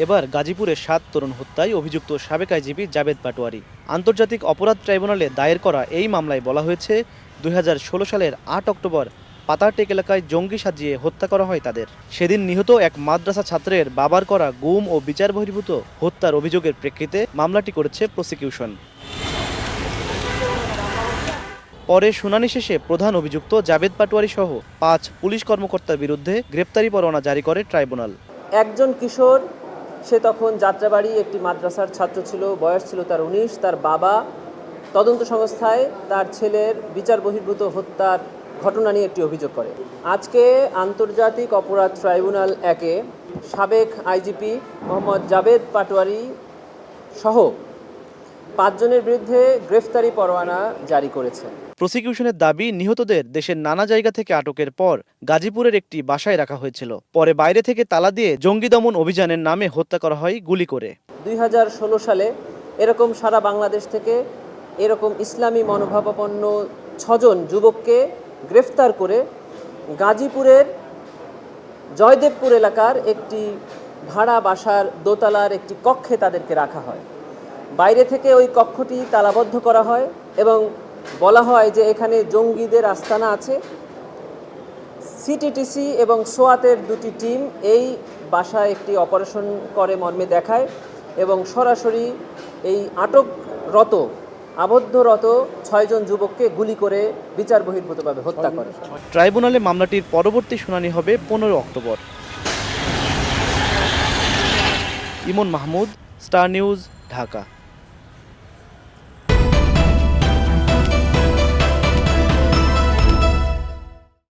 এবার গাজীপুরের সাত তরুণ হত্যায় অভিযুক্ত সাবেক আইজিপি জাবেদ পাটোয়ারি। আন্তর্জাতিক অপরাধ ট্রাইব্যুনালে দায়ের করা এই মামলায় বলা হয়েছে, দুই হাজার ষোলো সালের আট অক্টোবর পাতারটেক এলাকায় জঙ্গি সাজিয়ে হত্যা করা হয় তাদের। সেদিন নিহত এক মাদ্রাসা ছাত্রের বাবার করা গুম ও বিচার বহির্ভূত হত্যার অভিযোগের প্রেক্ষিতে মামলাটি করেছে প্রসিকিউশন। পরে শুনানি শেষে প্রধান অভিযুক্ত জাবেদ পাটোয়ারি সহ পাঁচ পুলিশ কর্মকর্তার বিরুদ্ধে গ্রেপ্তারি পরোয়ানা জারি করে ট্রাইব্যুনাল। একজন কিশোর সে তখন যাত্রাবাড়ি একটি মাদ্রাসার ছাত্র ছিল, বয়স ছিল তার উনিশ, তার বাবা তদন্ত সংস্থায় তার ছেলের বিচার বহির্ভূত হত্যার ঘটনা নিয়ে একটি অভিযোগ করে। আজকে আন্তর্জাতিক অপরাধ ট্রাইব্যুনাল একে সাবেক আইজিপি মোহাম্মদ জাবেদ পাটোয়ারি সহ পাঁচজনের বিরুদ্ধে গ্রেফতারি পরোয়ানা জারি করেছে। প্রসিকিউশনের দাবি নিহতদের দেশের নানা জায়গা থেকে আটকের পর গাজীপুরের একটি বাসায় রাখা হয়েছিল। পরে বাইরে থেকে তালা দিয়ে জঙ্গি দমন অভিযানের নামে হত্যা করা হয় গুলি করে। দুই হাজার ষোলো সালে এরকম সারা বাংলাদেশ থেকে এরকম ইসলামী মনোভাবাপন্ন ছজন যুবককে গ্রেফতার করে গাজীপুরের জয়দেবপুর এলাকার একটি ভাড়া বাসার দোতলার একটি কক্ষে তাদেরকে রাখা হয়। বাইরে থেকে ওই কক্ষটি তালাবদ্ধ করা হয় এবং বলা হয় যে এখানে জঙ্গিদের আস্তানা আছে। সিটিটিসি এবং সোয়াতের দুটি টিম এই বাসায় একটি অপারেশন করে মর্মে দেখায় এবং সরাসরি এই আটকরত, আবদ্ধরত ছয়জন যুবককে গুলি করে বিচার বহির্ভূতভাবে হত্যা করে। ট্রাইব্যুনালে মামলাটির পরবর্তী শুনানি হবে পনেরো October. Emon Mahmud, Star News, Dhaka.